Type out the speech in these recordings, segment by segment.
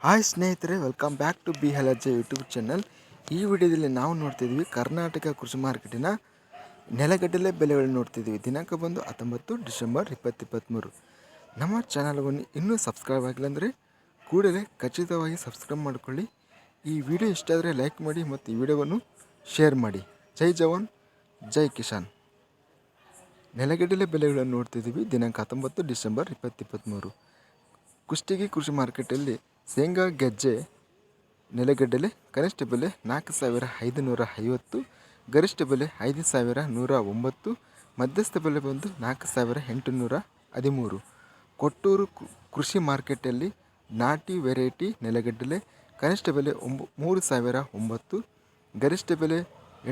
Hi ಸ್ನೇಹಿತರೆ welcome back to B ಹೆಲಜ್ಜೆ YouTube channel ಈ ವಿಡಿಯೋದಲ್ಲಿ ನಾವು ನೋಡ್ತಿದ್ವಿ ಕರ್ನಾಟಕ ಕೃಷಿ ಮಾರ್ಕೆಟಿನ ನೆಲಗಡಲೆ ಬೆಲೆಗಳನ್ನು ನೋಡ್ತಿದ್ವಿ ದಿನಾಂಕ ಬಂದು ಹತ್ತೊಂಬತ್ತು ಡಿಸೆಂಬರ್ ಇಪ್ಪತ್ತಿಪ್ಪತ್ತ್ಮೂರು ನಮ್ಮ ಚಾನಲ್ವನ್ನು ಇನ್ನೂ ಸಬ್ಸ್ಕ್ರೈಬ್ ಆಗಿಲ್ಲ ಅಂದರೆ ಕೂಡಲೇ ಖಚಿತವಾಗಿ ಸಬ್ಸ್ಕ್ರೈಬ್ ಮಾಡಿಕೊಳ್ಳಿ. ಈ ವಿಡಿಯೋ ಇಷ್ಟ ಆದರೆ ಲೈಕ್ ಮಾಡಿ ಮತ್ತು ಈ ವಿಡಿಯೋವನ್ನು ಶೇರ್ ಮಾಡಿ. ಜೈ ಜವಾನ್, ಜೈ ಕಿಸಾನ್. ನೆಲಗಡಲೆ ಬೆಲೆಗಳನ್ನು ನೋಡ್ತಿದ್ದೀವಿ ದಿನಾಂಕ ಹತ್ತೊಂಬತ್ತು ಡಿಸೆಂಬರ್ ಇಪ್ಪತ್ತಿಪ್ಪತ್ತ್ಮೂರು ಕುಷ್ಟಗಿ ಕೃಷಿ ಮಾರ್ಕೆಟಲ್ಲಿ ಶೇಂಗಾ ಗೆಜ್ಜೆ ನೆಲಗಡಲೆ ಕನಿಷ್ಠ ಬೆಲೆ ನಾಲ್ಕು ಸಾವಿರ ಐದುನೂರ ಐವತ್ತು ಗರಿಷ್ಠ ಬೆಲೆ ಐದು ಸಾವಿರ ನೂರ ಒಂಬತ್ತು, ಮಧ್ಯಸ್ಥ ಬೆಲೆ ಬಂದು ನಾಲ್ಕು ಸಾವಿರ ಎಂಟುನೂರ ಹದಿಮೂರು. ಕೊಟ್ಟೂರು ಕೃಷಿ ಮಾರ್ಕೆಟಲ್ಲಿ ನಾಟಿ ವೆರೈಟಿ ನೆಲಗಡಲೆ ಕನಿಷ್ಠ ಬೆಲೆ ಒಂಬ, ಮೂರು ಸಾವಿರ ಒಂಬತ್ತು ಗರಿಷ್ಠ ಬೆಲೆ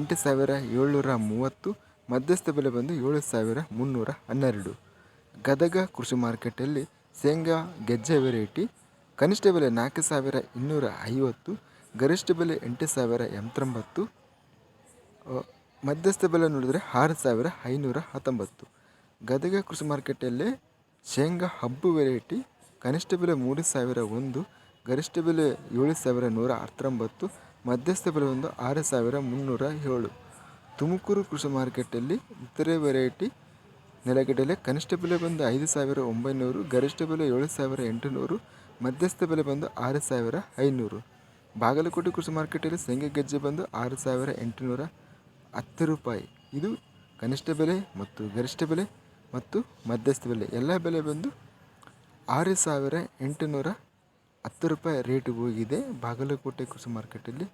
ಎಂಟು ಸಾವಿರ ಏಳ್ನೂರ ಮೂವತ್ತು, ಮಧ್ಯಸ್ಥ ಬೆಲೆ ಬಂದು ಏಳು ಸಾವಿರ ಮುನ್ನೂರ ಹನ್ನೆರಡು. ಗದಗ ಕೃಷಿ ಮಾರ್ಕೆಟಲ್ಲಿ ಶೇಂಗಾ ಗೆಜ್ಜೆ ವೆರೈಟಿ ಕನಿಷ್ಠ ಬೆಲೆ ನಾಲ್ಕು ಸಾವಿರ ಇನ್ನೂರ ಐವತ್ತು, ಗರಿಷ್ಠ ಬೆಲೆ ಎಂಟು ಸಾವಿರ ಎಂಬತ್ತೊಂಬತ್ತು ಮಧ್ಯಸ್ಥ ಬೆಲೆ ನೋಡಿದರೆ ಆರು ಸಾವಿರ ಐನೂರ ಹತ್ತೊಂಬತ್ತು. ಗದಗ ಕೃಷಿ ಮಾರ್ಕೆಟಲ್ಲಿ ಶೇಂಗಾ ಹಬ್ಬು ವೆರೈಟಿ, ಕನಿಷ್ಠ ಬೆಲೆ ಮೂರು ಸಾವಿರ ಒಂದು, ಗರಿಷ್ಠ ಬೆಲೆ ಏಳು ಸಾವಿರ ನೂರ ಹತ್ತೊಂಬತ್ತು, ಮಧ್ಯಸ್ಥ ಬೆಲೆ ಒಂದು ಆರು ಸಾವಿರ ಮುನ್ನೂರ ಏಳು. ತುಮಕೂರು ಕೃಷಿ ಮಾರ್ಕೆಟಲ್ಲಿ ಇತರೆ ವೆರೈಟಿ ನೆಲಗಡಲೆ ಕನಿಷ್ಠ ಬೆಲೆ ಬಂದು ಐದು ಸಾವಿರ ಒಂಬೈನೂರು, ಗರಿಷ್ಠ ಬೆಲೆ ಏಳು ಸಾವಿರ ಎಂಟುನೂರು ಮಧ್ಯಸ್ಥ ಬೆಲೆ ಬಂದು ಆರು ಸಾವಿರ ಐನೂರು. ಬಾಗಲಕೋಟೆ ಕೃಷಿ ಮಾರ್ಕೆಟಲ್ಲಿ ಶೇಂಗಾ ಗೆಜ್ಜೆ ಬಂದು ಆರು ಸಾವಿರ ಎಂಟುನೂರ ಹತ್ತು ರೂಪಾಯಿ. ಇದು ಕನಿಷ್ಠ ಬೆಲೆ ಮತ್ತು ಗರಿಷ್ಠ ಬೆಲೆ ಮತ್ತು ಮಧ್ಯಸ್ಥ ಬೆಲೆ. ಎಲ್ಲ ಬೆಲೆ ಬಂದು ಆರು ಸಾವಿರ ಎಂಟುನೂರ ಹತ್ತು ರೂಪಾಯಿ ರೇಟ್ ಹೋಗಿದೆ ಬಾಗಲಕೋಟೆ ಕೃಷಿ ಮಾರ್ಕೆಟಲ್ಲಿ.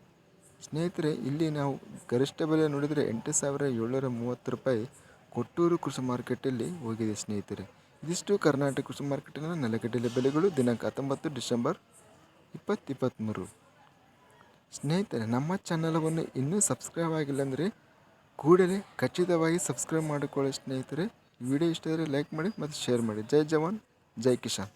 ಸ್ನೇಹಿತರೆ, ಇಲ್ಲಿ ನಾವು ಗರಿಷ್ಠ ಬೆಲೆ ನೋಡಿದರೆ ಎಂಟು ಸಾವಿರ ಏಳ್ನೂರ ಮೂವತ್ತು ರೂಪಾಯಿ ಕೊಟ್ಟೂರು ಕೃಷಿ ಮಾರ್ಕೆಟಲ್ಲಿ ಹೋಗಿದೆ ಸ್ನೇಹಿತರೆ. ಇದಿಷ್ಟು ಕರ್ನಾಟಕ ಕೃಷಿ ಮಾರ್ಕೆಟಿನ ನೆಲಗಡಲೆ ಬೆಲೆಗಳು ದಿನಾಂಕ ಹತ್ತೊಂಬತ್ತು ಡಿಸೆಂಬರ್ ಇಪ್ಪತ್ತಿಪ್ಪತ್ತ್ಮೂರು ಸ್ನೇಹಿತರೆ, ನಮ್ಮ ಚಾನಲವನ್ನು ಇನ್ನೂ ಸಬ್ಸ್ಕ್ರೈಬ್ ಆಗಿಲ್ಲ ಅಂದರೆ ಕೂಡಲೇ ಖಚಿತವಾಗಿ ಸಬ್ಸ್ಕ್ರೈಬ್ ಮಾಡಿಕೊಳ್ಳಿ ಸ್ನೇಹಿತರೆ. ವಿಡಿಯೋ ಇಷ್ಟ ಆದರೆ ಲೈಕ್ ಮಾಡಿ ಮತ್ತು ಶೇರ್ ಮಾಡಿ. ಜೈ ಜವಾನ್, ಜೈ ಕಿಸಾನ್.